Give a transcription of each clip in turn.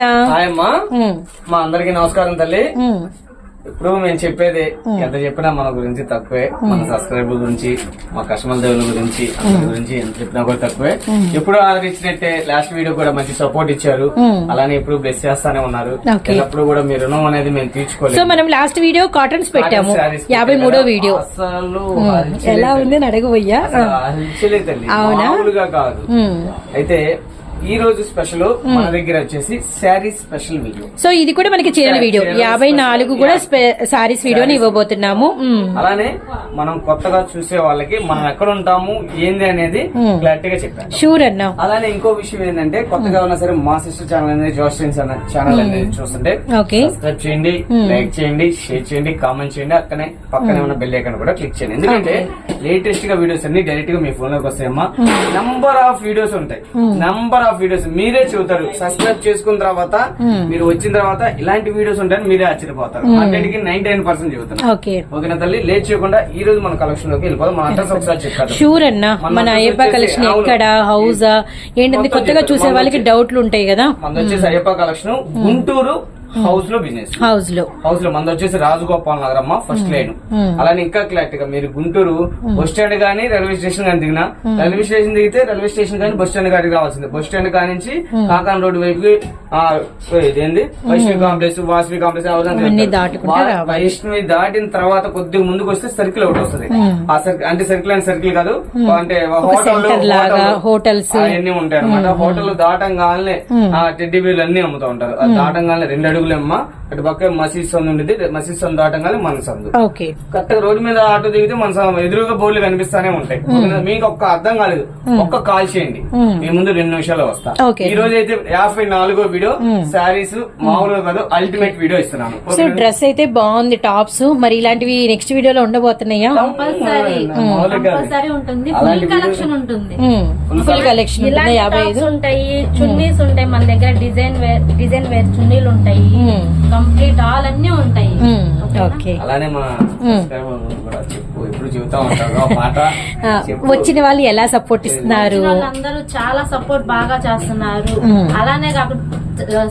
Hi అమ్మా ఉమ్, మా అందరికి నమస్కారం తల్లి. ఇప్పుడు మేము చెప్పేది ఎంత చెప్పినా మన గురించి తక్కువే. మన సబ్స్క్రైబర్ గురించి మా కస్టమర్ దేవుల గురించి అందరి గురించి ఎంత చెప్పినా కూడా తక్కువే. ఎప్పుడు ఆదరించినట్టే లాస్ట్ వీడియో కూడా మంచి సపోర్ట్ ఇచ్చారు. అలానే ఇప్పుడు బ్లెస్ చేస్తానే ఉన్నారు. ఎల్లప్పుడు కూడా మీ రుణం అనేది మేము సో తీర్చుకోలేదు మనం లాస్ట్ వీడియో కాటన్స్ పెట్టాము. యాభై మూడో? వీడియో అసలు ఎలా ఉంది? అడగబోయ్యా అవునా? కాదు. అయితే ఈ రోజు స్పెషల్ మన దగ్గర వచ్చేసి శారీ స్పెషల్ వీడియో సో ఇది కూడా మనకి చీరల వీడియో యాభై నాలుగు కూడా సారీస్ వీడియోని ఇవ్వబోతున్నాము. అలానే మనం కొత్తగా చూసే వాళ్ళకి మనం ఎక్కడ ఉంటాము ఏంది అనేది క్లారిటీగా చెప్పాను. షూర్ అన్నా. అలానే ఇంకో విషయం ఏంటంటే కొత్తగా ఉన్నా సరే మా సిస్టర్ ఛానల్ అనేది జోస్టిన్స్ అనే ఛానల్ అనేది చూస్తుంటే సబ్స్క్రైబ్ చేయండి లైక్ చేయండి షేర్ చేయండి కామెంట్ చేయండి అక్కనే పక్కనే ఉన్న బెల్ ఐకాన్ కూడా క్లిక్ చేయండి. ఎందుకంటే లేటెస్ట్గా వీడియోస్ అన్ని డైరెక్ట్గా మీ ఫోన్లోకి వస్తాయమ్మా. నంబర్ ఆఫ్ వీడియోస్ ఉంటాయి. నంబర్ ఆఫ్ వీడియోస్ మీరే చెబుతారు సబ్స్క్రైబ్ చేసుకున్న తర్వాత మీరు వచ్చిన తర్వాత ఇలాంటి వీడియోస్ ఉంటాయని మీరే ఆశ్చర్యపోతారు. హండ్రెడ్కి నైన్టీ నైన్ పర్సెంట్ చెబుతాను ఓకే ఓకేనా తల్లి? లేట్ చేయకుండా ఈ రోజు మన కలెక్షన్లోకి వెళ్ళిపోదాం. మన అడ్రస్ ఒకసారి చెప్తాను షూర్ అన్నా. మన మన అయ్యప్ప కలెక్షన్. ఎక్కడ? ఏంటంటే కొత్తగా. చూసే మన వాళ్ళకి డౌట్లు ఉంటాయి కదా. మనది వచ్చేసి అయ్యప్ప కలెక్షన్ గుంటూరు హౌస్లో బిజినెస్ హౌస్లో. హౌస్లో మనది వచ్చేసి రాజగోపాల్ నగర్ అమ్మ ఫస్ట్ లైన్ అలానే ఇంకా క్లారిటీగా మీరు గుంటూరు బస్ స్టాండ్ గానీ రైల్వే స్టేషన్ కానీ దిగినా రైల్వే స్టేషన్ దిగితే రైల్వే స్టేషన్ కానీ బస్ స్టాండ్ గారికి రావాల్సింది. బస్ స్టాండ్ కానించి కాకాన్ రోడ్ వైపుకి ఆ, ఇదేంది? Vaishnavi complex Vasavi complex. Vaishnavi దాటిన తర్వాత కొద్దిగా ముందుకు వస్తే సర్కిల్ ఒకటి వస్తుంది. ఆ సర్కిల్ అంటే సర్కిల్ అంటే సర్కిల్ కాదు. అంటే హోటల్ center లాగా, hotels. అవన్నీ ఉంటాయి అనమాట హోటల్ దాటంగానే ఆ టెడ్డీ బీర్లు అన్ని అమ్ముతూ ఉంటారు. దాటంగానే రెండు అడుగులు అమ్మ అటు పక్క మసీద్ సందు ఉండేది మసీద్ సందు దాటంగానే మన సందు. ఓకే. కరెక్ట్గా రోడ్డు మీద ఆటో దిగితే మన ఎదురుగా బోర్డులు కనిపిస్తానే ఉంటాయి. మీకు ఒక్క అర్థం కాలేదు ఒక్క కాల్ చేయండి. మీ ముందు రెండు నిమిషాలు వస్తా. ఈ రోజు అయితే యాభై నాలుగో వీడియో శారీస్ మామూలుగా కాదు అల్టిమేట్ వీడియో ఇస్తున్నాను. సో డ్రెస్ అయితే బాగుంది టాప్స్. మరి ఇలాంటివి నెక్స్ట్ వీడియోలో ఉండబోతున్నాయా? ఫుల్ కలెక్షన్ ఉంటుంది. ఫుల్ కలెక్షన్ ఉంటుంది. ఇలాంటి యాభై ఉంటాయి చున్నీస్ ఉంటాయి మన దగ్గర డిజైన్ వేర్ డిజైన్ వేర్ చున్నీలు ఉంటాయి. కంప్లీట్ ఆల్ అన్ని ఉంటాయి. ఓకే అలానే మా వచ్చిన వాళ్ళు ఎలా సపోర్ట్ ఇస్తున్నారు? వాళ్ళందరూ చాలా సపోర్ట్ బాగా చేస్తున్నారు. అలానే కాకుండా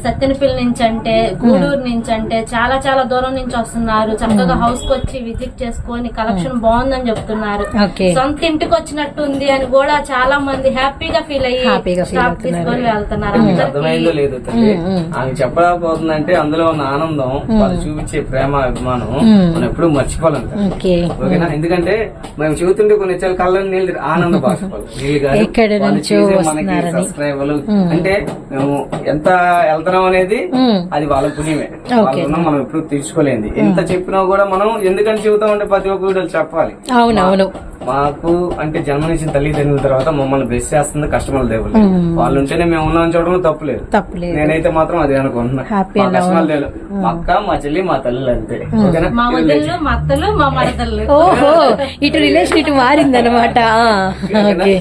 సత్తెనపల్లి నుంచి అంటే గూడూరు నుంచి అంటే చాలా చాలా దూరం నుంచి వస్తున్నారు. చక్కగా హౌస్కి వచ్చి విజిట్ చేసుకొని కలెక్షన్ బాగుందని చెప్తున్నారు. సొంత ఇంటికి వచ్చినట్టు ఉంది అని కూడా చాలా మంది హ్యాపీగా ఫీల్ అయ్యి. తీసుకొని వెళ్తున్నారు. అర్థమైందో లేదో ఆమె చెప్పలేకపోతుందంటే అందులో ఉన్న ఆనందం వాళ్ళు చూపించే ప్రేమ అభిమానం మనం ఎప్పుడు మర్చిపోలేం ఓకేనా? ఎందుకంటే మేము చెబుతుంటే కొన్ని చాలా కళ్ళని నీళ్ళు ఆనంద బాష్పాలు కాదు. మనకి. సబ్స్క్రైబర్లు అంటే మేము ఎంత వెళ్తున్నాం అనేది. అది వాళ్ళ పుణ్యమే. వాళ్ళ మనం ఎప్పుడు తీర్చుకోలేదు ఎంత చెప్పినా కూడా మనం ఎందుకని చెబుతాం అంటే ప్రతి ఒక్క వీడియోలు చెప్పాలి. అవునవును. మాకు అంటే జన్మనిచ్చిన తల్లిదండ్రుల తర్వాత మమ్మల్ని బెస్ట్ చేస్తుంది కస్టమర్ దేవుళ్ళు. వాళ్ళు ఉంటేనే మేము ఉన్నాం చూడడం తప్పులేదు. తప్పలేదు. నేనైతే మాత్రం అదే అనుకుంటున్నా. కస్టమర్ దేవులు మా అక్క మా చెల్లి మా తల్లి అంతే. ఓకేనా? మా వదిళ్ళు మా అత్తలు మా మరదళ్ళు ఓహో ఇటు రిలేషన్ ఇటు మారిందనమాట ఓకే.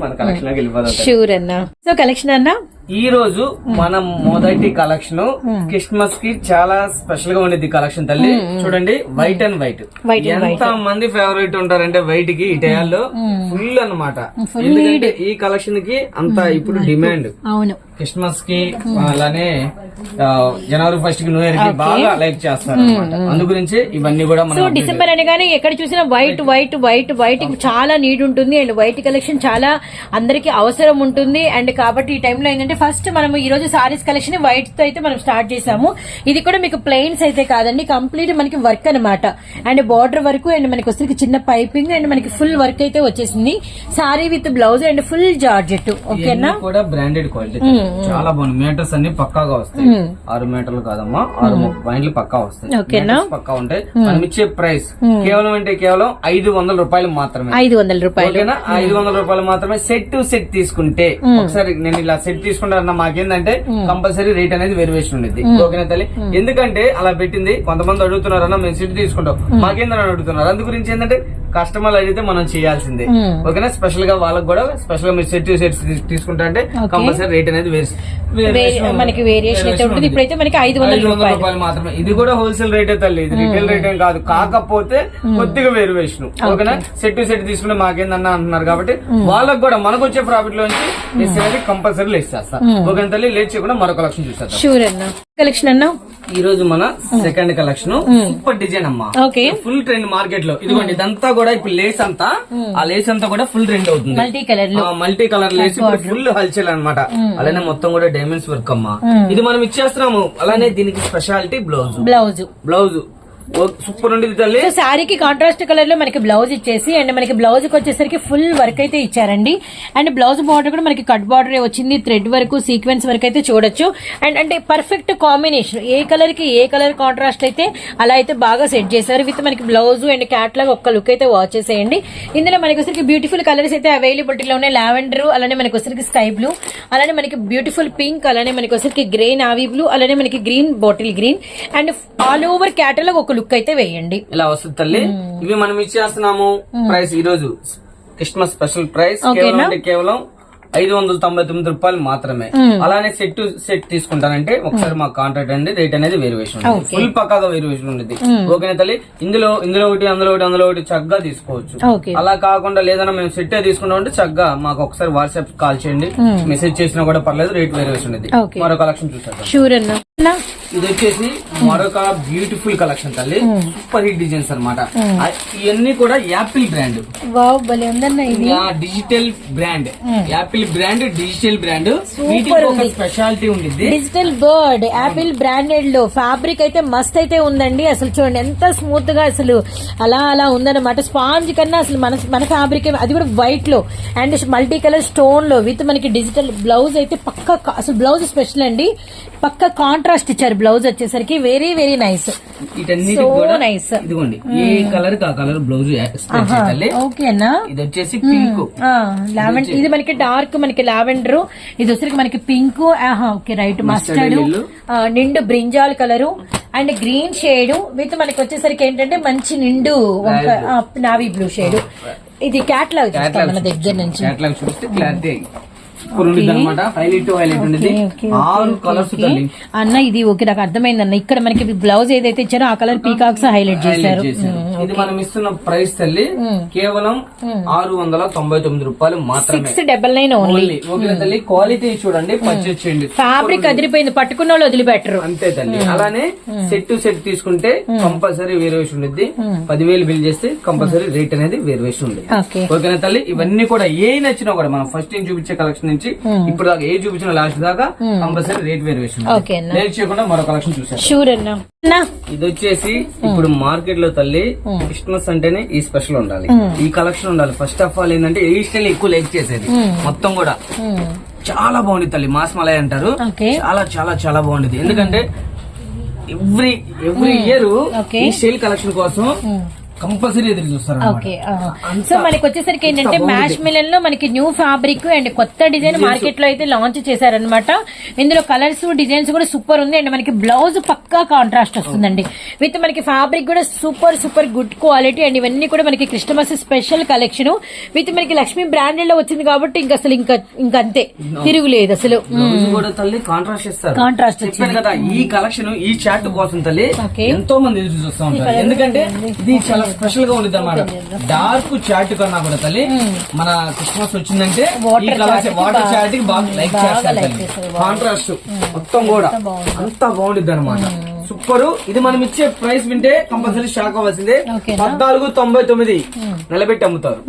మన కలెక్షన్ వెళ్ళిపోదాం. షూర్ అన్న. సో కలెక్షన్ అన్న? ఈ రోజు మన మొదటి కలెక్షన్ క్రిస్మస్కి చాలా స్పెషల్గా ఉండేది కలెక్షన్ తల్లి. చూడండి వైట్ అండ్ వైట్ ఎంత మంది ఫేవరెట్ ఉంటారంటే వైట్కి ఈ టయాల్లో ఫుల్ అన్నమాట. ఎందుకంటే ఈ కలెక్షన్కి అంత ఇప్పుడు డిమాండ్ అవును. క్రిస్మస్కి అలానే జనవరి ఫస్ట్కి న్యూ ఇయర్కి బాగా లైక్ చేస్తారు అనమాట అందు గురించి ఇవన్నీ కూడా మనం డిసెంబర్ అనగానే ఎక్కడ చూసినా వైట్ వైట్ వైట్ వైట్ చాలా నీడ్ ఉంటుంది. అండ్ వైట్ కలెక్షన్ చాలా అందరికి అవసరం ఉంటుంది. అండ్ కాబట్టి ఈ టైంలో ఏంటంటే ఫస్ట్ మనం ఈ రోజు సారీస్ కలెక్షన్ వైట్తో అయితే మనం స్టార్ట్ చేసాము. ఇది కూడా మీకు ప్లెయిన్స్ అయితే కాదండి కంప్లీట్ మనకి వర్క్ అన్నమాట. అండ్ బార్డర్ వరకు అండ్ మనకి వస్తుంది చిన్న పైపింగ్ అండ్ మనకి ఫుల్ వర్క్ అయితే వచ్చేసింది. Sari with blouse and full georgette ఓకేనా? కూడా బ్రాండెడ్ క్వాలిటీ చాలా బాగుంది మీటర్స్ అన్ని పక్కాగా వస్తాయి. ఆరు మీటర్లు కాదమ్మా ఆరు పాయింట్లు పక్కా వస్తాయి. ఓకేనా? పక్కా ఉంటాయి. మనం ఇచ్చే ప్రైస్ కేవలం అంటే కేవలం ఐదు వందల రూపాయలు మాత్రమే. ఐదు వందల రూపాయలు. ఐదు వందల రూపాయలు మాత్రమే సెట్ టు సెట్ తీసుకుంటే. ఒకసారి నేను ఇలా సెట్ తీసుకుంటానన్నా మాకేందంటే కంపల్సరీ రేట్ అనేది వేరియేషన్ ఉండేది ఓకేనా తల్లి? ఎందుకంటే అలా పెట్టింది కొంతమంది అడుగుతున్నారన్నా మేము సెట్ తీసుకుంటాం. మాకేందని అడుగుతున్నారు? అందు గురించి ఏంటంటే కస్టమర్లు అడిగితే మనం చేయాల్సిందే. ఓకేనా స్పెషల్గా వాళ్ళకి కూడా స్పెషల్గా మీరు సెట్ సెట్స్ తీసుకుంటా అంటే. కంపల్సరీ రేట్ అనేది మనకి వేరియేషన్ అయితే ఉంటుంది. ఇప్పుడైతే మనకి ఐదు వందల రూపాయలు. మాత్రమే. ఇది కూడా హోల్సేల్ రేటే తల్లి. ఇది రిటైల్ రేట్ ఏం కాదు. కాకపోతే కొద్దిగా వేరియేషన్ ఓకేనా సెట్ టు సెట్ తీసుకుంటే మాకేందన్నా అంటున్నారు కాబట్టి వాళ్ళకి కూడా మనకు వచ్చే ప్రాఫిట్ లోంచి లెస్ అనేది కంపల్సరీ లెస్ చేస్తా. ఓకే తల్లి లేట్ చేయకుండా మరొక కలెక్షన్ చూసేద్దాం. కలెక్షన్ అన్న? ఈ రోజు మన సెకండ్ కలెక్షన్ సూపర్ డిజైన్ అమ్మా. ఓకే. ఫుల్ ట్రెండ్ మార్కెట్లో. ఇదిగోండి ఇదంతా కూడా ఇప్పుడు లేస్ అంతా ఆ లేస్ అంతా కూడా ఫుల్ ట్రెండ్ అవుతుంది. మల్టీ కలర్లో మల్టీ కలర్ లేసి ఫుల్ హల్చల్ అన్నమాట. అలానే మొత్తం కూడా డైమండ్స్ వర్క్ అమ్మా. ఇది మనం ఇచ్చేస్తున్నాము. అలానే దీనికి speciality blouse blouse blouse super ఉండేది తల్లి. శారీకి కాంట్రాస్ట్ కలర్లో మనకి బ్లౌజ్ ఇచ్చేసి అండ్ మనకి బ్లౌజ్కి వచ్చేసరికి ఫుల్ వర్క్ అయితే ఇచ్చారండి. అండ్ బ్లౌజ్ బార్డర్ కూడా మనకి కట్ బార్డర్ వచ్చింది థ్రెడ్ వరకు సీక్వెన్స్ వరకు అయితే చూడొచ్చు. అండ్ అంటే పర్ఫెక్ట్ కాంబినేషన్ ఏ కలర్కి ఏ కలర్ కాంట్రాస్ట్ అయితే అలా అయితే బాగా సెట్ చేశారు. విత్ మనకి బ్లౌజ్ అండ్ క్యాట్లాగ్ ఒక్క లుక్ అయితే వాచ్ చేసేయండి. ఇందులో మనకి వచ్చరికి బ్యూటిఫుల్ కలర్స్ అయితే అవైలబిలిటీలో ఉన్నాయి. లావెండర్ అలానే మనకి వచ్చరికి స్కై బ్లూ అలానే మనకి బ్యూటిఫుల్ పింక్ అలానే మనకి వచ్చరికి గ్రే నావీ బ్లూ అలానే మనకి green bottle green and all over catalogue ఒక లుక్ అయితే వేయండి. ఇలా వస్తుంది తల్లి. ఇవి మనం ఇచ్చేస్తున్నాము. ప్రైస్ ఈ రోజు క్రిస్మస్ స్పెషల్ ప్రైస్? కేవలం అంటే కేవలం ఐదు వందల తొంభై తొమ్మిది రూపాయలు మాత్రమే. అలానే సెట్ సెట్ తీసుకుంటానంటే ఒకసారి మా కాంట్రాక్ట్ అండి రేట్ అనేది వేరియేషన్ ఫుల్ పక్కాగా వేరియేషన్ ఉంటుంది. ఓకేనా తల్లి? ఇందులో ఇందులో ఒకటి అందులో ఒకటి అందులో ఒకటి చక్కగా తీసుకోవచ్చు. అలా కాకుండా లేదన్నా మేము సెట్ తీసుకుంటాం అంటే చక్కగా మాకు ఒకసారి వాట్సాప్ కాల్ చేయండి. మెసేజ్ చేసినా కూడా పర్లేదు రేట్ వేరియేషన్ ఉంది. Okay. మరో కలెక్షన్ చూసేద్దాం. షూర్ అన్న, ఇది వచ్చేసి మరొక బ్యూటిఫుల్ కలెక్షన్ తల్లి. సూపర్ హిట్ డిజైన్స్ అనమాట ఇవన్నీ కూడా apple brand digital brand apple brand digital brand ఒక స్పెషాలిటీ ఉండిద్ది. డిజిటల్ బర్డ్ యాపిల్ బ్రాండెడ్లో. ఫ్యాబ్రిక్ అయితే మస్త్ అయితే ఉందండి. అసలు చూడండి ఎంత స్మూత్గా అసలు అలా అలా ఉందన్నమాట. స్పాంజ్ కన్నా అసలు మన మన ఫ్యాబ్రిక్ అది కూడా వైట్లో. అండ్ మల్టీ కలర్ స్టోన్లో. విత్ మనకి డిజిటల్ బ్లౌజ్ అయితే పక్క అసలు బ్లౌజ్ స్పెషల్ అండి. పక్క కాంట్రాస్ట్ ఇచ్చారు బ్లౌజ్ వచ్చేసరికి. Very very nice. ఇదిగోండి ఏ కలర్ ఆ బ్లౌజ్ ఇది వచ్చేసి పింక్ లావెండర్ ఇది మనకి డార్క్ మనకి లావెండర్ ఇది వచ్చరికి మనకి పింక్ ఓకే రైట్ మస్టర్డ్. నిండు brinjal colour and green shade with మనకి వచ్చేసరికి ఏంటంటే మంచి నిండు నావీ బ్లూ షేడ్ ఇది క్యాట్లాగ్ మన దగ్గర నుంచి. క్యాట్లాగ్ చూస్తే క్లారిటీ ఉండేది అనమాట హైలైట్ హైలైట్ ఉండేది ఆరు కలర్స్ తల్లి అన్న ఇది ఓకే నాకు అర్థమైంది అన్న ఇక్కడ మనకి బ్లౌజ్ ఏదైతే ఇచ్చారో ఆ కలర్ పీకాక్స్ హైలైట్ చేశారు. చేశారు. ఇది మనం ఇస్తున్న ప్రైస్ తల్లి కేవలం ఆరు వందల తొంభై తొమ్మిది రూపాయలు మాత్రమే. Six double nine only only okay తల్లి క్వాలిటీ చూడండి పర్చేస్ చేయండి. ఫ్యాబ్రిక్ అదిరిపోయింది పట్టుకున్న వాళ్ళు వదిలిపెట్టరు. అంతే తల్లి. అలానే సెట్ టు సెట్ తీసుకుంటే కంపల్సరీ వేరియేషన్ ఉండేది పదివేలు బిల్ చేస్తే కంపల్సరీ రేట్ అనేది వేరియేషన్ ఉండేది ఓకే ఓకేనా తల్లి? ఇవన్నీ కూడా ఏ నచ్చినా కూడా మనం ఫస్ట్ ఏం చూపించే కలెక్షన్ నుంచి ఇప్పుడు దాకా ఏ చూపించిన లాస్ట్ దాకా కంపల్సరీ రేట్ వేరియేషన్ అన్న. లేట్ చేయకుండా మరో కలెక్షన్ చూసాం షూర్ అన్న. అన్న. ఇది వచ్చేసి ఇప్పుడు మార్కెట్లో తల్లి క్రిస్మస్ అంటేనే ఈ స్పెషల్ ఉండాలి. ఈ కలెక్షన్ ఉండాలి. ఫస్ట్ ఆఫ్ ఆల్ ఏంటంటే ఈ స్టైల్ ఎక్కువ లైక్ చేసేది. మొత్తం కూడా. చాలా బాగుంది తల్లి. మాస్ మలై అంటారు. చాలా చాలా చాలా బాగుండేది. ఎందుకంటే ఎవ్రీ ఎవ్రీ ఇయర్. ఈ స్టైల్ కలెక్షన్ కోసం కంపల్సరీ ఎదురు చూస్తారు ఓకే సో మనకి వచ్చేసరికి ఏంటంటే మ్యాష్ మిలన్లో మనకి న్యూ ఫ్యాబ్రిక్ అండ్ కొత్త డిజైన్ మార్కెట్లో అయితే లాంచ్ చేశారనమాట ఇందులో కలర్స్ డిజైన్స్ కూడా సూపర్ ఉంది అండ్ మనకి బ్లౌజ్ పక్కా కాంట్రాస్ట్ వస్తుందండి. విత్ మనకి ఫ్యాబ్రిక్ కూడా super super good quality and ఇవన్నీ కూడా మనకి క్రిస్టమస్ స్పెషల్ కలెక్షన్ విత్ మనకి లక్ష్మీ బ్రాండెడ్లో వచ్చింది కాబట్టి ఇంకా అసలు ఇంకా ఇంకా అంతే. తిరుగులేదు అసలు. తల్లి కాంట్రాస్ట్ కదా ఈ కలెక్షన్ ఈ చాట్ కోసం తల్లి. ఎంతో మంది ఎదురు చూస్తూ ఉంటారు. ఎందుకంటే ఇది చాలా స్పెషల్గా ఉంది అనమాట డార్క్ చాట్ కన్నా కూడా తల్లి మన క్రిస్మస్ వచ్చిందంటే ఈ కలర్స్ వాటర్ చాట్కి బాగా లైక్ చేస్తారు. కాంట్రాస్ట్ మొత్తం కూడా అంతా బాగుండిద్ది అనమాట సూపర్. ఇది మనం ఇచ్చే ప్రైస్ వింటే కంపల్సరీ షాక్ అవ్వాల్సిందే. పద్నాలుగు తొంభై తొమ్మిది నిలబెట్టి అమ్ముతారు.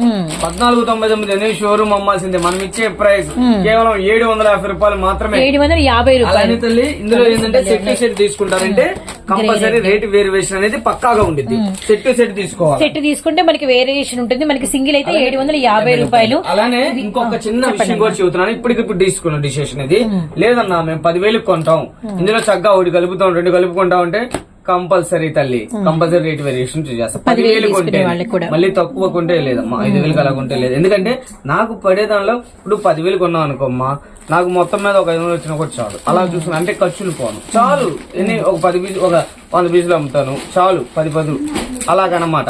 పద్నాలుగు తొంభై తొమ్మిది అనేది షోరూమ్ అమ్మాల్సిందే. మనం ఇచ్చే ప్రైస్ కేవలం ఏడు వందల యాభై రూపాయలు మాత్రమే. ఏడు వందల యాభై రూపాయలు. తల్లి ఇందులో ఏంటంటే సెట్ సెట్ తీసుకుంటారంటే కంపల్సరీ రేట్ వేరియేషన్ అనేది పక్కాగా ఉండిద్ది. సెట్ టు సెట్ తీసుకోవాలి. సెట్ తీసుకుంటే మనకి వేరియేషన్ ఉంటుంది. మనకి సింగిల్ అయితే ఏడు వందల యాభై రూపాయలు. అలానే ఇంకొక చిన్న విషయం కూడా చెబుతున్నాను. ఇప్పటికిప్పుడు తీసుకున్న డిసిషన్ ఇది. లేదన్నా మేము పదివేలకు కొంటాం. ఇందులో చక్కగా ఒకటి కలుపుతాం రెండు కలుపుకుంటాం. అంటే కంపల్సరీ తల్లి కంపల్సరీ రేట్ వేరియేషన్ చేస్తాం పదివేలు కొంటే. మళ్ళీ తక్కువ కొంటే లేదమ్మా ఐదు వేలకు అలా కొంటే లేదు. ఎందుకంటే నాకు పడే దానిలో ఇప్పుడు పదివేలు కొన్నాం అనుకోమ్మా నాకు మొత్తం మీద ఒక ఐదు వందలు వచ్చినా కూడా చాలు. అలా చూసుకున్నా అంటే ఖర్చులు పోను. చాలు ఎన్ని ఒక పది పీసు ఒక వంద పీసులు అమ్ముతాను. చాలు పది పది అలాగనమాట.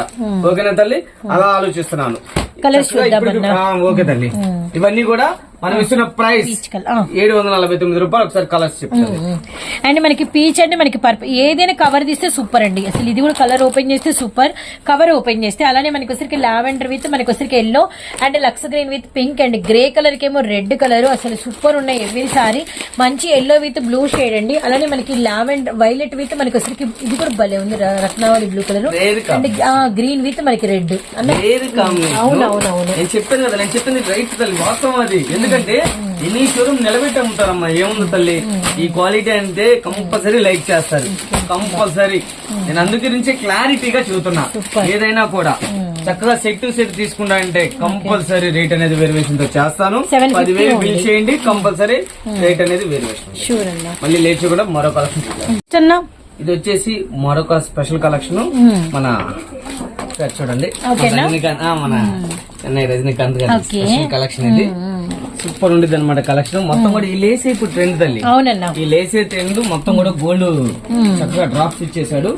ఓకేనా తల్లి? అలా ఆలోచిస్తున్నాను. కలర్స్ చూద్దాం ఓకే తల్లి. ఇవన్నీ కూడా మనం ఇస్తున్న ప్రైస్ ఏడు వందల నలభై తొమ్మిది రూపాయలు ఒకసారి కలర్స్ చెప్తాను. అండ్ మనకి పీచ్ అంటే మనకి పర్పుల్ ఏదైనా కవర్ తీస్తే సూపర్ అండి. అసలు ఇది కూడా కలర్ ఓపెన్ చేస్తే సూపర్ కవర్ ఓపెన్ చేస్తే. అలానే మనకి వచ్చరికి లావెండర్ విత్ మనకి వచ్చరికి yellow and lux green with pink and. Grey colour ఏమో రెడ్ కలర్ అసలు సూపర్ ఉన్నాయి ఎవ్రీ సారీ మంచి ఎల్లో విత్ బ్లూ షేడ్ అండి. అలానే మనకి లావెండర్ వైలెట్ విత్ మనకి వచ్చరికి ఇది కూడా భలే ఉంది Ratnavali blue colour and green with మనకి రెడ్ అన్న నేను చెప్పాను కదా నేను చెప్పింది రైట్ తల్లి వాస్తవం అది. ఎందుకంటే ఎన్ని షోరూమ్ నిలబెట్టి అమ్ముతారమ్మా ఏముంది తల్లి? ఈ క్వాలిటీ అంటే కంపల్సరీ లైక్ చేస్తారు. కంపల్సరీ. నేను అందు గురించే క్లారిటీగా చెబుతున్నా ఏదైనా కూడా. చక్కగా సెట్ టు సెట్ తీసుకుంటా అంటే కంపల్సరీ రేట్ అనేది వేరియేషన్తో చేస్తాను. 750 పదివేలు బిల్. చేయండి కంపల్సరీ రేట్ అనేది వేరియేషన్ మళ్ళీ లేచి కూడా మరో కలెక్షన్ ఇది వచ్చేసి మరొక స్పెషల్ కలెక్షన్ మన చూడండి. మన చెన్నై రజనీకాంత్ గారి కలెక్షన్ ఇది. సూపర్ ఉండేది అనమాట కలెక్షన్. మొత్తం కూడా ఈ లేసే ఇప్పుడు ట్రెండ్ తల్లి. అవునన్నా. ఈ లేసే ట్రెండ్ మొత్తం కూడా గోల్డ్ చక్కగా డ్రాప్స్ ఇచ్చేసాడు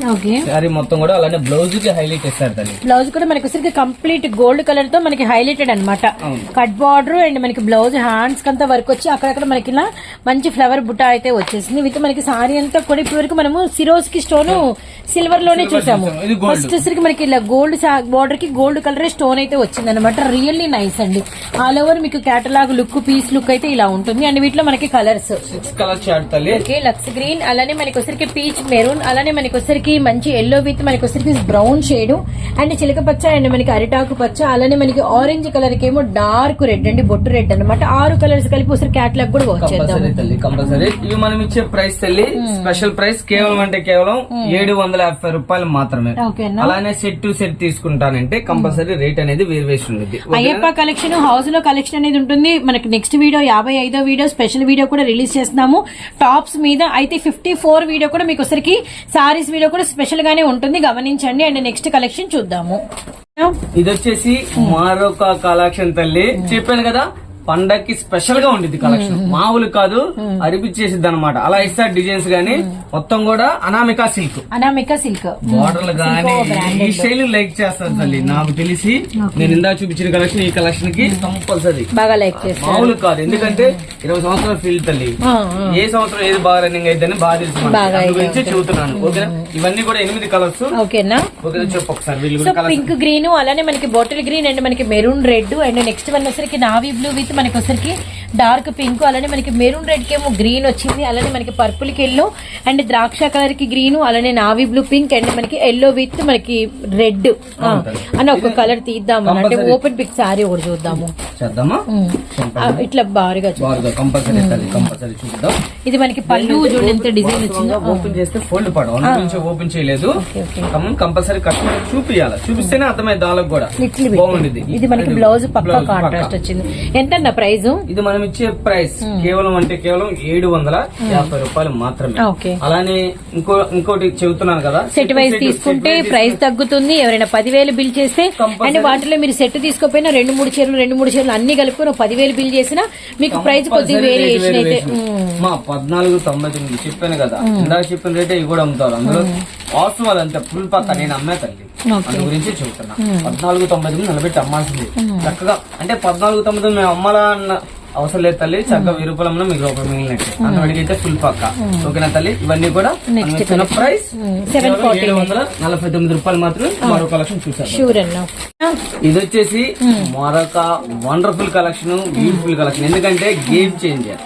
శారీ మొత్తం కూడా అలానే బ్లౌజ్కి హైలైట్ చేస్తారు తల్లి. బ్లౌజ్ కూడా మనకి వచ్చరికి కంప్లీట్ గోల్డ్ కలర్తో మనకి హైలైటెడ్ అన్నమాట. అవును. కట్ బార్డర్ అండ్ మనకి బ్లౌజ్ హ్యాండ్స్ కంతా వర్క్ వచ్చి అక్కడక్కడ మనకి ఇలా మంచి ఫ్లవర్ బుట్ట అయితే వచ్చేసింది. విత్ మనకి సారీ అంతా కూడా ఇప్పటి వరకు మనము సిరోస్కి స్టోన్ సిల్వర్లోనే చూసాము. ఫస్ట్ వచ్చరికి మనకి ఇలా గోల్డ్ బార్డర్కి గోల్డ్ కలర్ స్టోన్ అయితే వచ్చింది అనమాట రియల్లీ నైస్ అండి. ఆల్ ఓవర్ మీకు కేటలాగ్ లుక్ పీస్ లుక్ అయితే ఇలా ఉంటుంది. అండ్ వీటిలో మనకి కలర్స్. సిక్స్ ఓకే లక్స్ గ్రీన్ అలానే మనకి వచ్చరికి పీచ్ మెరూన్ అలానే మనకి వచ్చరికి మంచి ఎల్లో విత్ మనకి వచ్చరికి బ్రౌన్ షేడ్ అండ్ చిలక పచ్చ అండ్ మనకి అరిటాకు పచ్చ అలానే మనకి ఆరెంజ్ కలర్కి ఏమో డార్క్ రెడ్ అండి బొట్టు రెడ్ అన్నమాట. ఆరు కలర్స్ కలిపి ఒకసారి క్యాట్లాగ్ కూడా వచ్చేద్దాం తల్లి కంపల్సరీ ఇవి మనం ఇచ్చే ప్రైస్ తల్లి స్పెషల్ ప్రైస్ కేవలం అంటే కేవలం ఏడు వందల యాభై రూపాయలు మాత్రమే. అలానే సెట్ టు సెట్ తీసుకుంటానంటే కంపల్సరీ రేట్ అనేది వేరు వేసి ఉంది. అయ్యప్ప కలెక్షన్ హౌస్లో కలెక్షన్ అనేది ఉంటుంది. మనకి నెక్స్ట్ వీడియో యాభై ఐదో వీడియో స్పెషల్ వీడియో కూడా రిలీజ్ చేస్తున్నాము. టాప్స్ మీద అయితే ఫిఫ్టీ ఫోర్ వీడియో కూడా మీకు ఒకసారికి సారీస్ వీడియో కూడా స్పెషల్ గానే ఉంటుంది. గమనించండి. అండ్ నెక్స్ట్ కలెక్షన్ చూద్దాము. ఇది వచ్చేసి మరొక కలెక్షన్ తల్లి చెప్పాను కదా పండక్కి స్పెషల్గా ఉండిద్ది కలెక్షన్ మామూలు కాదు అరిపిచ్చేసిద్ది అనమాట అలా ఇస్తారు డిజైన్స్ గానీ మొత్తం కూడా అనామికా సిల్క్ అనామిక సిల్క్ బార్డర్లు గానీ ఈ స్టైల్ లైక్ చేస్తారు తల్లి. నాకు తెలిసి నేను ఇందా చూపించిన కలెక్షన్ ఈ కలెక్షన్కి కంపల్సరీ బాగా లైక్ చేస్తారు. మామూలు కాదు. ఎందుకంటే ఇరవై సంవత్సరాల ఫీల్ తల్లి. ఏ సంవత్సరం ఏది బాగా రన్నింగ్ అయితే బాగా తెలుసు గురించి చెబుతున్నాను. ఓకేనా? ఇవన్నీ కూడా ఎనిమిది కలర్స్ ఓకేనా? ఓకే చెప్పు ఒకసారి. పింక్ గ్రీన్ అలానే మనకి బాటిల్ గ్రీన్ అండ్ మనకి maroon red and next one వచ్చరికి నావీ బ్లూ విత్ మనకి వచ్చరికి డార్క్ పింక్ అలానే మనకి మెరూన్ రెడ్కి ఏమో గ్రీన్ వచ్చింది అలానే మనకి పర్పుల్కి ఎల్లో అండ్ ద్రాక్ష కలర్కి గ్రీన్ అలానే నావీ బ్లూ పింక్ అండ్ మనకి ఎల్లో విత్ మనకి రెడ్ అని ఒక కలర్ తీద్దాము. అంటే. ఓపెన్ పిక్ సారీ ఒకటి చూద్దాము. ఇట్లా చూద్దాం. ఇది మనకి పళ్ళు చూడండి ఎంత డిజైన్ వచ్చిందో. ఓపెన్ చేస్తే ఫోల్డ్ గురించి ఓపెన్ చేయలేదు. కంపల్సరీ చూపియాలి? చూపిస్తేనే అర్థమైంది కూడా. ఇది మనకి బ్లౌజ్ పక్కా కాంట్రాస్ట్. వచ్చింది. ఎంత ప్రైస్ ఇది మనం ఇచ్చే ప్రైస్. కేవలం అంటే కేవలం ఏడు వందల యాభై రూపాయలు మాత్రమే. అలానే ఇంకో ఇంకోటి చెబుతున్నాను కదా. సెట్ వైజ్ తీసుకుంటే ప్రైస్ తగ్గుతుంది. ఎవరైనా పదివేలు బిల్ చేస్తే. అండ్ వాటిలో మీరు సెట్ తీసుకోపోయినా రెండు మూడు చీరలు రెండు మూడు చీరలు అన్ని ఒక పదివేలు బిల్ చేసినా మీకు ప్రైస్ కొద్దిగా వేరియేషన్ అయితే. variation. మా పద్నాలుగు తొంభై తొమ్మిది చెప్పాను కదా. ఇందాక చెప్పిన రేటే ఇవి కూడా అమ్ముతారు. అందులో వాస్తవాలు అంతే ఫుల్ పక్క నేను అమ్మే తల్లి. అందు గురించి చెబుతున్నా. పద్నాలుగు తొంభై తొమ్మిది నిలబెట్టి అమ్మాల్సింది. చక్కగా అంటే పద్నాలుగు తొంభై తొమ్మిది మేము అమ్మాలా అన్న అవసరం లేదు తల్లి చక్కగా వెయ్యి రూపాయలు మీకు రూపాయలు మిగిలినట్టు. అంతవరకు అయితే ఫుల్ పక్క. ఓకేనా తల్లి? ఇవన్నీ కూడా ఇస్తున్న ప్రైస్ ఏడు వందల నలభై తొమ్మిది రూపాయలు మాత్రమే మరో కలెక్షన్ అన్నా. ఇది వచ్చేసి మరొక వండర్ఫుల్ కలెక్షన్ బ్యూటిఫుల్ కలెక్షన్ ఎందుకంటే గేమ్ చేంజర్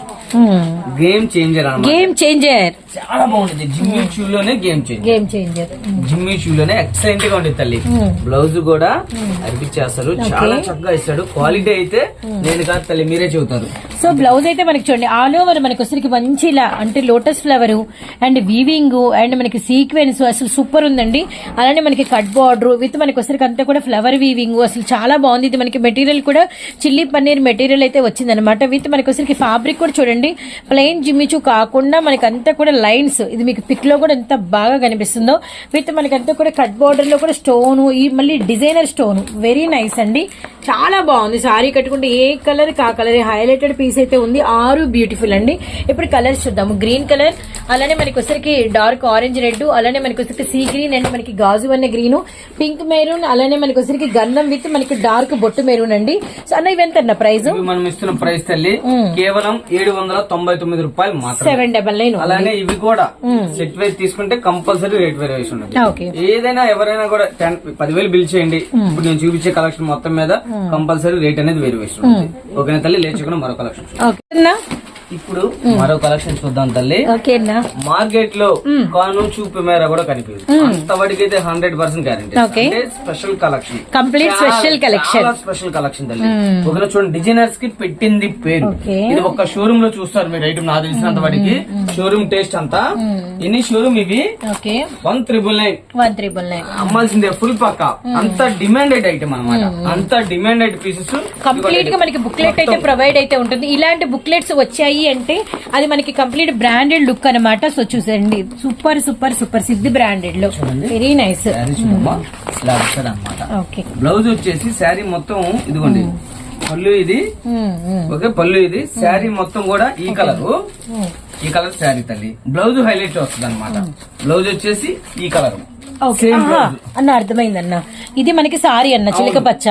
గేమ్ చేంజర్ అన్నమాట. గేమ్ చేంజర్ చాలా బాగుంటుంది. జిమ్మి షూ లోనే game changer game changer Jimmy Choo లోనే ఎక్సలెంట్గా తల్లి. బ్లౌజ్ కూడా అనిపించేస్తారు చాలా చక్కగా ఇస్తాడు. క్వాలిటీ అయితే నేను కాదు తల్లి మీరే చెబుతారు. సో బ్లౌజ్ అయితే మనకి చూడండి ఆల్ ఓవర్ మనకి వచ్చరికి మంచి ఇలా అంటే lotus flower and weaving and మనకి సీక్వెన్స్ అసలు సూపర్ ఉందండి. అలానే మనకి కట్ బార్డర్ విత్ మనకి వచ్చరికి అంతా కూడా ఫ్లవర్ వీవింగ్ అసలు చాలా బాగుంది. ఇది మనకి మెటీరియల్ కూడా చిల్లీ పన్నీర్ మెటీరియల్ అయితే వచ్చింది అనమాట విత్ మనకి వచ్చరికి ఫ్యాబ్రిక్ కూడా చూడండి అండి ప్లెయిన్ జిమ్మిచూ కాకుండా మనకి అంతా కూడా లైన్స్ ఇది మీకు పిక్లో కూడా ఎంత బాగా కనిపిస్తుందో. విత్ మనకి అంతా కూడా కట్ బోర్డర్లో కూడా స్టోన్ ఈ మళ్ళీ డిజైనర్ స్టోన్ వెరీ నైస్ అండి. చాలా బాగుంది. సారీ కట్టుకుంటే ఏ కలర్ కా కలర్ హైలైటెడ్ పీస్ అయితే ఉంది. ఆరు బ్యూటిఫుల్ అండి. ఇప్పుడు కలర్స్ చూద్దాము గ్రీన్ కలర్ అలానే మనకి వచ్చరికి డార్క్ ఆరెంజ్ రెడ్ అలానే మనకి వచ్చరికి సీ గ్రీన్ అండ్. మనకి గాజు వన్న గ్రీన్ పింక్ మెరూన్ అలానే మనకి వచ్చరికి గంధం విత్ మనకి డార్క్ బొట్టు మెరూన్ అండి. సో అన్న ఇవెంత ప్రైస్ మనం ఇస్తున్న ప్రైస్ తల్లి కేవలం ఏడు వందల తొంభై తొమ్మిది రూపాయలు అలానే ఇవి కూడా సెట్ వైజ్ తీసుకుంటే కంపల్సరీ రేట్ వేరియేషన్ ఉంటుంది ఏదైనా ఎవరైనా కూడా టెన్ పదివేలు బిల్ చేయండి. ఇప్పుడు నేను చూపించే కలెక్షన్ మొత్తం మీద కంపల్సరీ రేట్ అనేది వేరియేషన్ ఉంటుంది ఓకేనా తల్లి? లేచుకున్న మరో కలెక్షన్ ఇప్పుడు మరో కలెక్షన్ చూద్దాం తల్లి. మార్కెట్లో కాను చూపు మేర కూడా కనిపిస్తుంది అంతవరకు అయితే హండ్రెడ్ పర్సెంట్ గ్యారంటీ. అంటే స్పెషల్ కలెక్షన్. special collection. చాలా స్పెషల్ కలెక్షన్ తల్లి. ఒకవేళ చూడండి డిజైనర్స్కి పెట్టింది పేరు. ఇది ఒక షోరూమ్లో చూస్తారు మీరు ఐటమ్ నాకు తెలిసినంత వాటికి షోరూమ్ టేస్ట్ అంతా. ఎన్ని షోరూమ్ ఇవి? One triple nine one triple nine అమ్మాల్సిందే full పక్క. అంత డిమాండెడ్ ఐటమ్ అన్నమాట. అంత డిమాండెడ్ పీసెస్ కంప్లీట్గా మనకి బుక్లెట్ అయితే ప్రొవైడ్ అయితే ఉంటుంది. ఇలాంటి బుక్లెట్స్ వచ్చాయి అంటే అది మనకి కంప్లీట్ బ్రాండెడ్ లుక్ అన్నమాట. సో చూసండి సూపర్ సూపర్ సూపర్ సిద్ధి బ్రాండెడ్లో వెరీ నైస్ అనమాట ఓకే. బ్లౌజ్ వచ్చేసి శారీ మొత్తం ఇదిగోండి. పళ్ళు ఇది. ఓకే పళ్ళు ఇది. శారీ మొత్తం కూడా ఈ కలర్. ఈ కలర్ శారీ తల్లి. బ్లౌజ్ హైలైట్ వస్తుంది అనమాట బ్లౌజ్ వచ్చేసి ఈ కలర్. అన్న అర్థమైంది అన్న ఇది మనకి సారీ అన్న చిలక పచ్చ.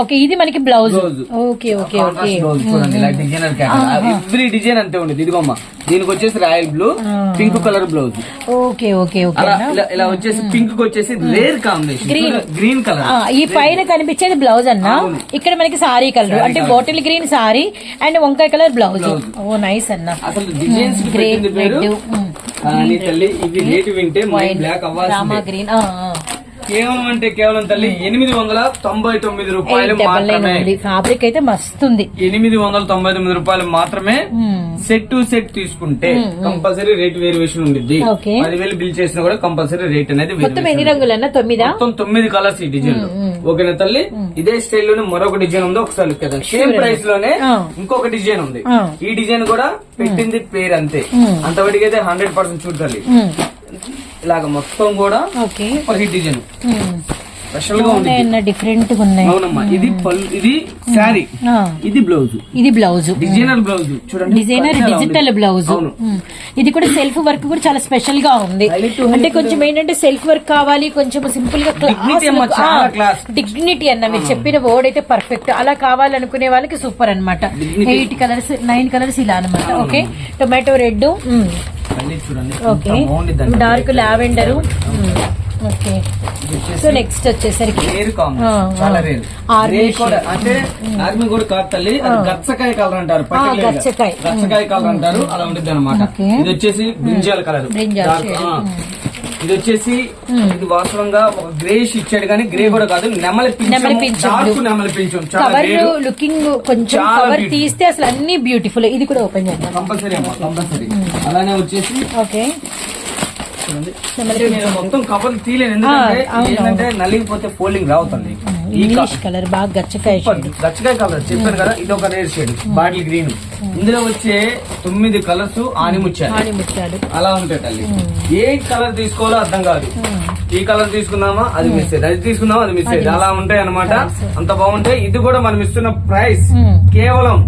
ఓకే ఇది మనకి blouse. Okay okay okay. Every design అంతే ఉండేది. ఇదిగోమ్మ దీనికి వచ్చేసి royal blue pink colour blouse. Okay okay okay ఇలా- వచ్చేసి పింక్ వచ్చేసి రేర్ కాంబినేషన్. Green colour. ఈ పైన కనిపించేది బ్లౌజ్ అన్న. ఇక్కడ మనకి సారీ కలర్. అంటే బాటిల్ గ్రీన్ సారీ అండ్ వంకాయ కలర్ బ్లౌజ్. ఓ నైస్ అన్న. అసలు డిజైన్స్ పెట్టింది పేరు? కానీ తల్లి వింటే మైండ్ బ్లాక్ గ్రీన్. కేవలం అంటే కేవలం తల్లి ఎనిమిది వందల తొంభై తొమ్మిది రూపాయలు మాత్రమే. ఫ్యాబ్రిక్ అయితే మస్తుంది. ఎనిమిది వందల తొంభై తొమ్మిది రూపాయలు మాత్రమే సెట్ టు సెట్ తీసుకుంటే కంపల్సరీ రేట్ వేరియేషన్ ఉండిద్ది. పదివేలు బిల్ చేసినా కూడా కంపల్సరీ రేట్ అనేది మొత్తం ఎన్ని రంగులన్నా? తొమ్మిదా? మొత్తం తొమ్మిది కలర్స్ ఈ డిజైన్ ఓకేనా తల్లి? ఇదే స్టైల్లోనే మరొక డిజైన్ ఉంది ఒకసారి చేద్దాం. సేమ్ ప్రైస్లోనే. ఇంకొక డిజైన్ ఉంది. ఈ డిజైన్ కూడా పెట్టింది పేరు అంతే. అంతవరకు అయితే హండ్రెడ్ పర్సెంట్ చూడాలి ఇలాగ మొత్తం కూడా హిట్ డిజైన్. స్పెషల్గా ఉంది డిఫరెంట్గా ఉన్నాయి. అవునమ్మా ఇది పళ్ళు ఇది శారీ. ఇది బ్లౌజ్. ఇది బ్లౌజ్. Designer blouse. చూడండి డిజైనర్. Digital blouse. ఇది కూడా సెల్ఫ్ వర్క్ కూడా చాలా స్పెషల్గా ఉంది అంటే కొంచెం ఏంటంటే సెల్ఫ్ వర్క్ కావాలి కొంచెం సింపుల్గా class. డిగ్నిటీ అన్న మీరు చెప్పిన వర్డ్ అయితే పర్ఫెక్ట్ అలా కావాలనుకునే వాళ్ళకి సూపర్ అన్నమాట. Dignity. Eight colours nine colours ఇలా అన్నమాట okay tomato red okay. Dark lavender okay. So next వచ్చేసరికి. రేర్ చాలా రేర్ ఆర్మీ రేర్ కూడా అంటే ఆర్మీ కూడా కాదు తల్లి అది గచ్చకాయ కలర్ అంటారు. గచ్చకాయ. గచ్చకాయ కలర్ అంటారు అలా ఉంటుంది అనమాట. ఇది వచ్చేసి బ్రింజాల్ కలర్. ఇది వచ్చేసి ఇది వాస్తవంగా ఒక గ్రేష్ ఇచ్చాడు కానీ గ్రే కూడా కాదు నెమలి పింఛం నెమలి పింఛం కవర్ లుకింగ్ కొంచెం కవర్. తీస్తే అసలు అన్ని బ్యూటిఫుల్ ఇది కూడా ఓపెన్ చేద్దాం. కంపల్సరీ అమ్మా కంపల్సరీ అలానే వచ్చేసి ఓకే. అంటే నేను మొత్తం కవర్ తీయలేను. ఎందుకంటే ఏంటంటే నలిగిపోతే ఫోల్డింగ్ రావుతుంది ఇంగ్లీష్ కలర్ బాగా గచ్చకాయ కలర్ చెప్పాను కదా ఇది ఒక రేర్ షేడ్ బాటిల్ గ్రీన్ ఇందులో వచ్చే తొమ్మిది కలర్స్ ఆనిముచ్చారు ఆని ముచ్చాడు అలా ఉంటాయి తల్లి. ఏ కలర్ తీసుకోవాలో అర్థం కాదు. ఈ కలర్ తీసుకుందామా అది మిస్ అయ్యేది అది తీసుకుందామా అది మిస్ అయ్యేది అలా ఉంటాయి అనమాట అంత బాగుంటాయి ఇది కూడా మనం ఇస్తున్న ప్రైస్ కేవలం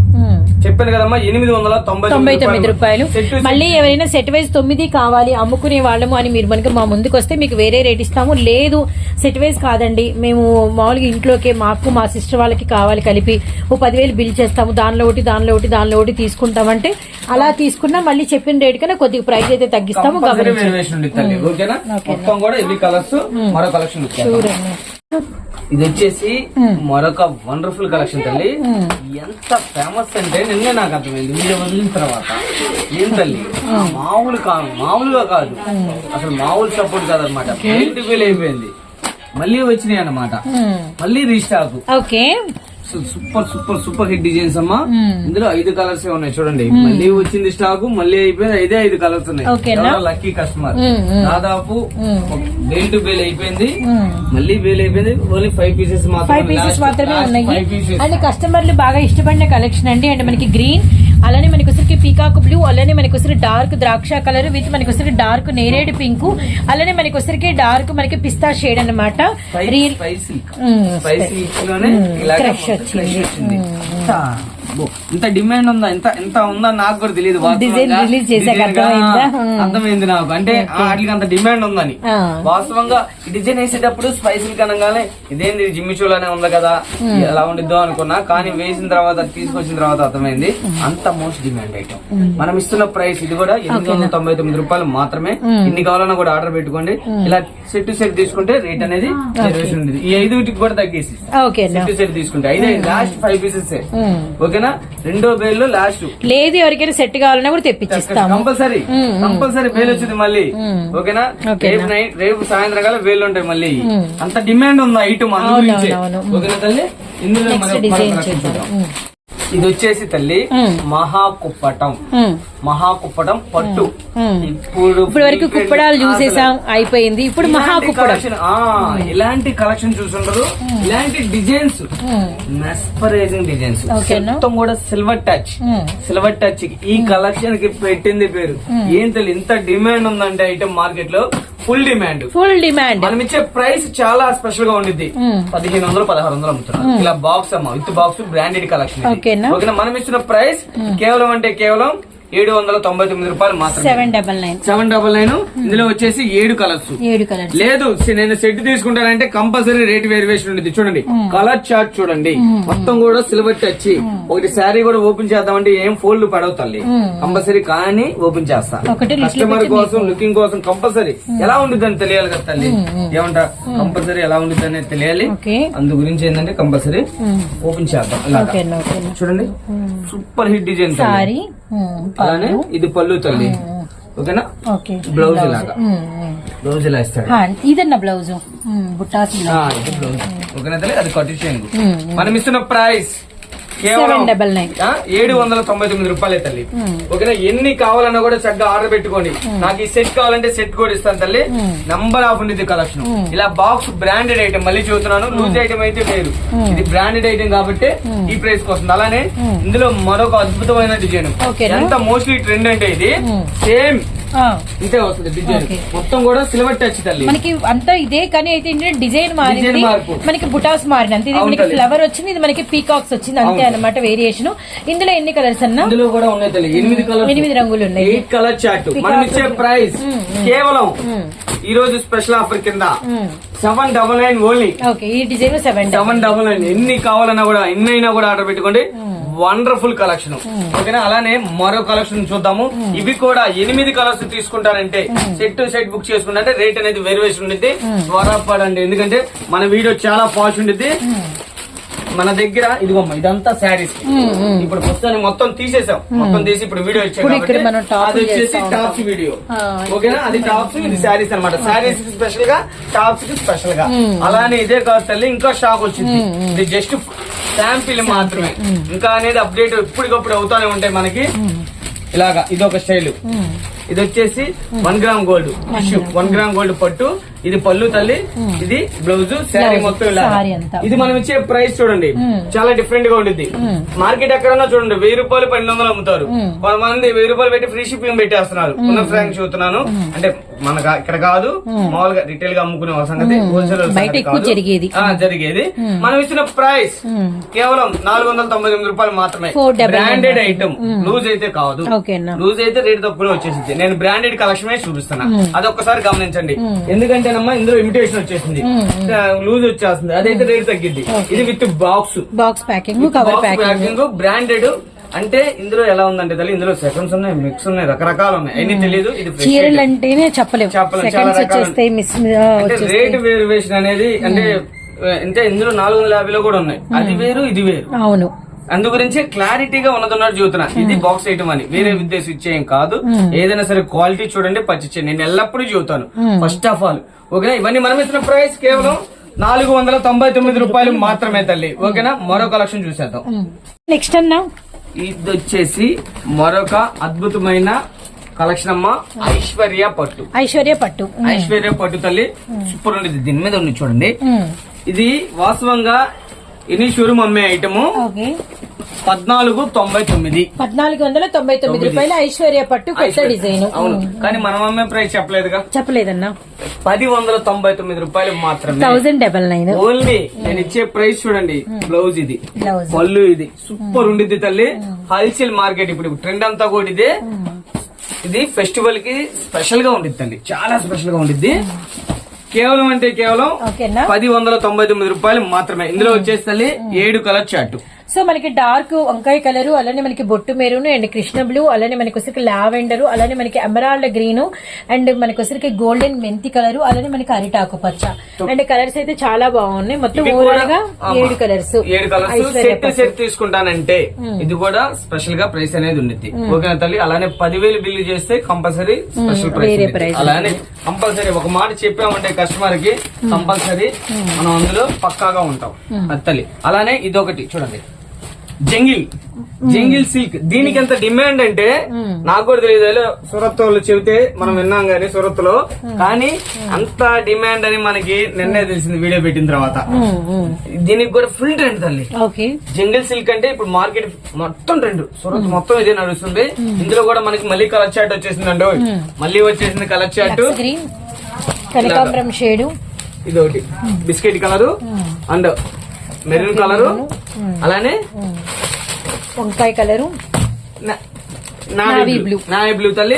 చెప్పాను కదమ్మా ఎనిమిది వందల తొంభై తొమ్మిది రూపాయలు. మళ్ళీ ఎవరైనా సెట్ వైజ్ తొమ్మిది కావాలి అమ్ముకునే వాళ్ళము అని మీరు మనకి మా ముందుకు వస్తే మీకు వేరే రేట్ ఇస్తాము. లేదు సెట్ వైజ్ కాదండి. మేము మామూలుగా ఇంట్లోకే మాకు మా సిస్టర్ వాళ్ళకి కావాలి కలిపి ఓ పదివేలు బిల్ చేస్తాము. దానిలో ఒకటి దానిలో ఒకటి దానిలో ఒకటి తీసుకుంటామంటే అలా తీసుకున్నా మళ్ళీ చెప్పిన రేట్ కన్నా కొద్దిగా ప్రైస్ అయితే తగ్గిస్తాము గమనించండి. ఓకేనా మొత్తం కూడా ఇవి కలర్స్ మరో కలెక్షన్ చూడండి. ఇది వచ్చేసి మరొక వండర్ఫుల్ కలెక్షన్ తల్లి. ఎంత ఫేమస్ అంటే నిన్నే నాకు అర్థమైంది. మీరు వదిలిన తర్వాత. ఏం తల్లి? మామూలు కాదు మామూలుగా కాదు. అసలు మామూలు సపోర్ట్ కాదనమాట బెల్ట్ ఫీల్ అయిపోయింది. మళ్ళీ వచ్చినాయి అన్నమాట. మళ్ళీ restock okay. Super super super hit designs అమ్మా. ఇందులో ఐదు కలర్స్ ఉన్నాయి చూడండి. మళ్ళీ వచ్చింది స్టాక్ మళ్ళీ అయిపోయింది ఐదే ఐదు కలర్స్? ఉన్నాయి. Lucky customer. దాదాపు బేల్ టు బేల్ అయిపోయింది. మళ్ళీ బేల్ అయిపోయింది. Only five pieces five pieces మాత్రమే ఉన్నాయి. అండ్ కస్టమర్లు బాగా ఇష్టపడిన కలెక్షన్ అండి. అండ్ మనకి గ్రీన్ అలానే మనకి వచ్చరికి పీకాక్ బ్లూ అలానే మనకి వచ్చరికి డార్క్ ద్రాక్ష కలర్ విత్ మనకి వచ్చరికి డార్క్ నేరేడు పింక్ అలానే మనకి వచ్చరికి డార్క్ మనకి పిస్తా షేడ్ అనమాట మొత్తం వచ్చింది. ఇంత డిమాండ్ ఉందా? ఇంత ఇంత ఉందా? నాకు కూడా తెలియదు అర్థమైందా? నాకు. అంటే వాటికి అంత డిమాండ్ ఉందని. వాస్తవంగా డిజైన్ వేసేటప్పుడు స్పైసీ కనగానే ఇదేంది? జిమ్మి షోలోనే ఉంది కదా. ఎలా ఉండిద్దో అనుకున్నా కానీ వేసిన తర్వాత తీసుకొచ్చిన తర్వాత అర్థమైంది. అంత మోస్ట్ డిమాండ్ ఐటమ్ మనం ఇస్తున్న ప్రైస్ ఇది కూడా ఎనిమిది వందల తొంభై తొమ్మిది రూపాయలు మాత్రమే. ఇన్ని కావాలన్నా కూడా ఆర్డర్ పెట్టుకోండి. ఇలా సెట్ టు సెట్ తీసుకుంటే రేట్ అనేది ఉంటుంది ఈ ఐదుటికి కూడా తగ్గేసి సెట్ టు సెట్ తీసుకుంటే. ఐదే లాస్ట్ ఫైవ్ పీసెస్ ఓకేనా? రెండో బేల్లో లాస్ట్. లేదు ఎవరికైనా సెట్ కావాలన్నా కూడా తెప్పించిస్తాము. కంపల్సరీ. కంపల్సరీ బేల్ వచ్చింది మళ్ళీ. ఓకేనా. రేపు నైట్ రేపు సాయంత్రం కల్లా వేలు ఉంటాయి మళ్ళీ. అంత డిమాండ్ ఉంది ఐటమ్ అందు అవును, గురించి? అవును, అవును. ఓకేనా తల్లి? ఇందులో మనం ఇది వచ్చేసి తల్లి మహాకుప్పటం. మహాకుప్పటం పట్టు. ఇప్పుడు ఇప్పుడు వరకు కుప్పడాలు చూసేసాం అయిపోయింది. ఇప్పుడు మహాకుప్పడం ఆ, ఇలాంటి కలెక్షన్ చూసుంటారు ఇలాంటి డిజైన్స్. Mesmerising designs? మొత్తం కూడా సిల్వర్ టచ్ సిల్వర్ టచ్ ఈ కలెక్షన్కి పెట్టింది పేరు. ఏం తెలియదు ఇంత డిమాండ్ ఉందంటే ఐటమ్ మార్కెట్లో? ఫుల్ డిమాండ్ ఫుల్ డిమాండ్ మనం ఇచ్చే ప్రైస్ చాలా స్పెషల్గా ఉండిద్ది. పదిహేను వందలు పదహారు వందలు అమ్ముతున్నారు. ఇలా బాక్స్ అమ్మ. విత్ బాక్స్ బ్రాండెడ్ కలెక్షన్ ఓకేనా? ఓకేనా? మనం ఇచ్చిన ప్రైస్ కేవలం అంటే కేవలం ఏడు వందల తొంభై తొమ్మిది రూపాయలు మాత్రమే. Seven double nine. Seven double nine. ఇందులో వచ్చేసి ఏడు కలర్స్. ఏడు కలర్స్. లేదు నేను సెట్ తీసుకుంటానంటే కంపల్సరీ రేట్ వేరియేషన్ ఉంటుంది. చూడండి కలర్ చార్ట్ చూడండి. మొత్తం కూడా సిల్వర్ టచ్. ఒకటి శారీ కూడా ఓపెన్ చేద్దామంటే ఏం ఫోల్డ్ పడవు తల్లి. కంపల్సరీ కానీ ఓపెన్ చేస్తా. కస్టమర్ కోసం లుకింగ్ కోసం కంపల్సరీ. ఎలా ఉంటుంది అని తెలియాలి కదా తల్లి. ఏమంటా? కంపల్సరీ ఎలా ఉంటుంది అనేది తెలియాలి అందు గురించి ఏంటంటే కంపల్సరీ ఓపెన్ చేద్దాం. చూడండి. Super hit design. సారీ. అలానే ఇది పళ్ళు తల్లి. ఓకేనా? ఓకే. బ్లౌజ్ ఇలాగా బ్లౌజ్ ఇలా ఇస్తాడు? ఇదన్న బ్లౌజ్. బుట్టాస్ బ్లౌజ్. ఓకేనా తల్లి? అది కట్ చేయండి మనం ఇస్తున్న ప్రైస్ కేవలం డబల్ నైన్ ఏడు వందల తొంభై తొమ్మిది రూపాయలే తల్లి. ఓకేనా? ఎన్ని కావాలన్నా కూడా చక్కగా ఆర్డర్ పెట్టుకోండి నాకు ఈ సెట్ కావాలంటే సెట్ కూడా ఇస్తాను తల్లి. నంబర్ ఆఫ్ ఉండేది కలెక్షన్ ఇలా బాక్స్ బ్రాండెడ్ ఐటమ్ మళ్ళీ చూస్తున్నాను లూజ్ ఐటమ్ అయితే వేరు. ఇది బ్రాండెడ్ ఐటమ్ కాబట్టి ఈ ప్రైస్కి వస్తుంది. అలానే ఇందులో మరొక అద్భుతమైన డిజైన్? ఎంత మోస్ట్లీ ట్రెండ్ అంటే ఇది సేమ్ ఇంతే వస్తుంది డిజైన్. మొత్తం కూడా సిల్వర్ టచ్ తల్లి. మనకి అంతా ఇదే కానీ అయితే డిజైన్ మారింది. మనకి బుటాస్ మారింది అంతే ఇది మనకి. ఫ్లవర్ వచ్చింది ఇది మనకి పీకాక్స్ వచ్చింది అంతే. అవును. అన్నమాట వేరియేషన్ ఇందులో ఎన్ని కలర్స్ అన్నా? ఇందులో కూడా ఉన్నాయి తల్లి. ఎనిమిది కలర్ ఎనిమిది రంగులు ఉన్నాయి. Eight colour Peacock. మనం ఇచ్చే ప్రైస్ కేవలం ఈ రోజు స్పెషల్ ఆఫర్ కింద seven double nine only okay ఈ design seven seven double nine ఎన్ని కావాలన్నా కూడా ఎన్ని అయినా కూడా ఆర్డర్ పెట్టుకోండి. వండర్ఫుల్ కలెక్షన్ ఓకేనా? అలానే మరో కలెక్షన్ చూద్దాము. ఇవి కూడా ఎనిమిది కలర్స్ తీసుకుంటారంటే సెట్ టు సెట్ బుక్ చేసుకుంటే రేట్ అనేది వేరియేషన్ ఉండిద్ది. త్వరపడండి. ఎందుకంటే మన వీడియో చాలా ఫాస్ట్ ఉండిద్ది. మన దగ్గర ఇదిగోమ్మ ఇదంతా శారీస్. ఇప్పుడు ప్రస్తుతానికి మొత్తం తీసేసాం. మొత్తం తీసి ఇప్పుడు వీడియో ఇచ్చాం అది వచ్చేసి. Tops video. ఓకేనా? అది టాప్స్ ఇది శారీస్ అన్నమాట. శారీస్కి స్పెషల్గా టాప్స్కి స్పెషల్గా అలానే ఇదే కాదు తల్లి ఇంకా షాక్ వచ్చింది. ఇది జస్ట్ శాంపిల్ మాత్రమే. ఇంకా అనేది అప్డేట్ ఎప్పటికప్పుడు అవుతానే ఉంటాయి మనకి. ఇలాగా ఇది ఒక స్టైల్ ఇది వచ్చేసి one gram gold one gram gold పట్టు. ఇది పళ్ళు తల్లి ఇది బ్లౌజ్ శారీ మొత్తం ఇలా. ఇది మనం ఇచ్చే ప్రైస్ చూడండి. చాలా డిఫరెంట్గా ఉంటుంది మార్కెట్ ఎక్కడన్నా చూడండి వెయ్యి రూపాయలు పన్నెండు వందలు అమ్ముతారు. కొంతమంది వెయ్యి రూపాయలు పెట్టి ఫ్రీ షిప్పింగ్ పెట్టేస్తున్నారు. ఉన్న ఫ్రాంక్ చూస్తున్నాను. అంటే మనకు ఇక్కడ కాదు మామూలుగా రిటైల్గా అమ్ముకునే సంగతి హోల్సేల్ జరిగేది. జరిగేది. మనం ఇచ్చిన ప్రైస్ కేవలం నాలుగు వందల తొంభై తొమ్మిది రూపాయలు మాత్రమే. బ్రాండెడ్ ఐటమ్ లూజ్ అయితే కాదు. లూజ్ అయితే రేట్ తక్కువ వచ్చేసింది నేను బ్రాండెడ్ కలెక్షన్ చూపిస్తున్నా. అది ఒక్కసారి గమనించండి. ఎందుకంటేనమ్మా ఇందులో ఇమిటేషన్ వచ్చేసింది. లూజ్ వచ్చేస్తుంది. అదైతే రేట్ తగ్గింది ఇది with box. Box packing cover packing. Branded అంటే ఇందులో ఎలా ఉందంటే తల్లి ఇందులో సెకండ్స్ ఉన్నాయి మిక్స్ ఉన్నాయి రకరకాలు ఉన్నాయి. అన్ని తెలియదు ఇది చీరలు. అంటేనే చెప్పలేము చెప్పలేం, చాలా సెకండ్స్ రకాలు. వచ్చేస్తాయి మిస్ అంటే రేట్ వేరియేషన్ అనేది అంటే అంటే ఇందులో నాలుగు వందల యాభైలో కూడా ఉన్నాయి. అది వేరు ఇది వేరు. అవును. అందు గురించి క్లారిటీగా ఉన్నదన్నట్టు చూస్తున్నా ఇది బాక్స్ ఐటమ్ అని. వేరే ఉద్దేశం ఇచ్చేయం కాదు. ఏదైనా సరే క్వాలిటీ చూడండి పచ్చిచ్చే నేను ఎల్లప్పుడూ చూస్తాను ఫస్ట్ ఆఫ్ ఆల్ ఓకేనా? ఇవన్నీ మనం ఇచ్చిన ప్రైస్ కేవలం నాలుగు వందల తొంభై తొమ్మిది రూపాయలు మాత్రమే తల్లి. ఓకేనా? మరో కలెక్షన్ చూసేద్దాం. నెక్స్ట్ అన్నా. ఇది వచ్చేసి మరొక అద్భుతమైన కలెక్షన్ అమ్మ. ఐశ్వర్య పట్టు. ఐశ్వర్య పట్టు. ఐశ్వర్య పట్టు తల్లి. సూపర్ ఉండేది. దీని మీద ఉంది చూడండి. ఇది వాస్తవంగా ఎనీ షోరూమ్ అమ్మే ఐటమ్ పద్నాలుగు తొంభై తొమ్మిది. పద్నాలుగు వందల తొంభై తొమ్మిది రూపాయలు ఐశ్వర్య పట్టు కొత్త డిజైన్. అవును. కానీ మనం అమ్మే ప్రైస్ చెప్పలేదుగా. చెప్పలేదన్నా. పది వందల తొంభై తొమ్మిది రూపాయలు మాత్రమే. Thousand double nine. ఓన్లీ నేను ఇచ్చే ప్రైస్ చూడండి. బ్లౌజ్ ఇది. పళ్ళు ఇది. సూపర్ ఉండిద్ది తల్లి. హోల్సేల్ మార్కెట్ ఇప్పుడు ట్రెండ్ అంతా కూడా ఇదే ఇది ఫెస్టివల్కి స్పెషల్గా ఉండిద్ది తల్లి. చాలా స్పెషల్గా ఉండిద్ది కేవలం అంటే కేవలం పది వందల తొంభై తొమ్మిది రూపాయలు మాత్రమే. ఇందులో వచ్చేసి ఏడు కలర్ చార్ట్ సో మనకి డార్క్ వంకాయ కలర్ అలానే మనకి బొట్టు మెరూన్ అండ్ కృష్ణ బ్లూ అలానే మనకి వచ్చరికి లావెండర్ అలానే మనకి ఎమరాల్డ్ గ్రీన్ అండ్ మనకి వచ్చరికి గోల్డెన్ మెంతి కలర్ అలానే మనకి అరిటాకు పచ్చ అండ్ కలర్స్ అయితే చాలా బాగున్నాయి. మొత్తం ఓవరాల్గా. ఏడు కలర్స్. ఏడు కలర్స్. సెట్ సెట్ తీసుకుంటానంటే ఇది కూడా స్పెషల్గా ప్రైస్ అనేది ఉండిద్ది. ఓకేనా తల్లి? అలానే పదివేలు బిల్లు చేస్తే కంపల్సరీ స్పెషల్ ప్రైస్ అలానే కంపల్సరీ ఒక మాట చెప్పామంటే కస్టమర్కి కంపల్సరీ మనం అందులో పక్కాగా ఉంటాం. తల్లి అలానే ఇదొకటి చూడండి. జంగిల్. Jungle silk. దీనికి ఎంత డిమాండ్ అంటే నాకు కూడా తెలియదు. సూరత్ వాళ్ళు చెబితే మనం విన్నాం గానీ సూరత్లో కానీ అంత డిమాండ్ అని మనకి నిన్నే తెలిసింది వీడియో పెట్టిన తర్వాత. దీనికి కూడా ఫుల్ ట్రెండ్ తల్లి. ఓకే. జంగిల్ సిల్క్ అంటే ఇప్పుడు మార్కెట్ మొత్తం ట్రెండ్. సూరత్ మొత్తం ఇదే నడుస్తుంది. ఇందులో కూడా మనకి మళ్ళీ కలర్ చాట్ వచ్చేసిందండి. మళ్ళీ వచ్చేసింది కలర్ చాట్ గ్రీన్ కనకాంబరం షేడు ఇది ఒకటి biscuit colour. And maroon colour. అలానే వంకాయ colour. Navy. Blue. Navy blue తల్లి.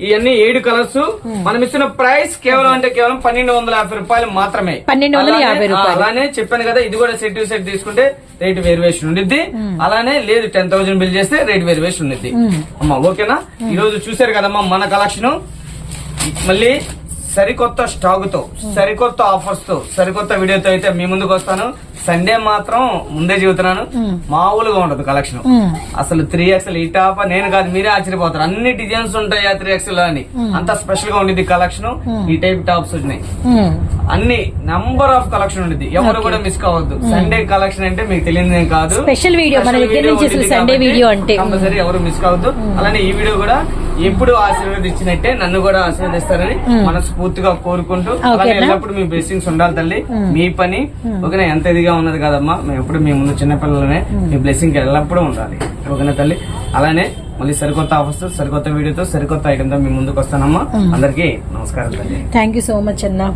ఇవన్నీ ఏడు కలర్స్. మనం ఇస్తున్న ప్రైస్ కేవలం అంటే కేవలం పన్నెండు వందల యాభై రూపాయలు మాత్రమే. 1250 అలానే- రూపాయలు. ఆ, అలానే చెప్పాను కదా ఇది కూడా సెట్ సెట్ తీసుకుంటే రేట్ వేరియేషన్ ఉండిద్ది. అలానే లేదు టెన్ థౌసండ్ బిల్ చేస్తే రేట్ వేరియేషన్ ఉండిద్ది. అమ్మా ఓకేనా? ఈ రోజు చూసారు కదమ్మా మన కలెక్షన్. మళ్ళీ సరికొత్త స్టాక్తో సరికొత్త ఆఫర్స్తో సరికొత్త వీడియోతో అయితే మీ ముందుకు వస్తాను. సండే మాత్రం ముందే చెబుతున్నాను. మామూలుగా ఉండదు కలెక్షన్ అసలు త్రీ ఎక్స్ఎల్ ఈ టాప్ నేను కాదు మీరే ఆశ్చర్యపోతారు. అన్ని డిజైన్స్ ఉంటాయి ఆ త్రీ ఎక్స్ఎల్ అని. అంత స్పెషల్గా ఉండేది కలెక్షన్ ఈ టైప్ టాప్స్ వచ్చినాయి. అన్ని నంబర్ ఆఫ్ కలెక్షన్ ఉండేది ఎవరు కూడా మిస్ కావద్దు. సండే కలెక్షన్ అంటే మీకు తెలియదు కాదు. మన దగ్గర నుంచి అసలు Sunday video అంటే. కంపల్సరీ ఎవరు మిస్ కావద్దు. అలానే ఈ వీడియో కూడా ఎప్పుడు ఆశీర్వదించినట్టే నన్ను కూడా ఆశీర్వదిస్తారని మనస్ఫూర్తిగా కోరుకుంటూ ఓకేనా? ఎల్లప్పుడు మీ బ్లెస్సింగ్స్ ఉండాలి తల్లి. మీ పని. ఓకేనా? ఎంత ఇదిగా ఉన్నది కదమ్మా. మేము ఎప్పుడు మీ ముందు చిన్నపిల్లలనే మీ బ్లెస్సింగ్ ఎల్లప్పుడూ ఉండాలి. ఓకేనా తల్లి? అలానే మళ్ళీ సరికొత్త ఆఫర్స్ సరికొత్త వీడియోతో సరికొత్త ఐటమ్తో మీ ముందుకు వస్తానమ్మా అందరికీ నమస్కారం తల్లి. థ్యాంక్ సో మచ్ అన్నా.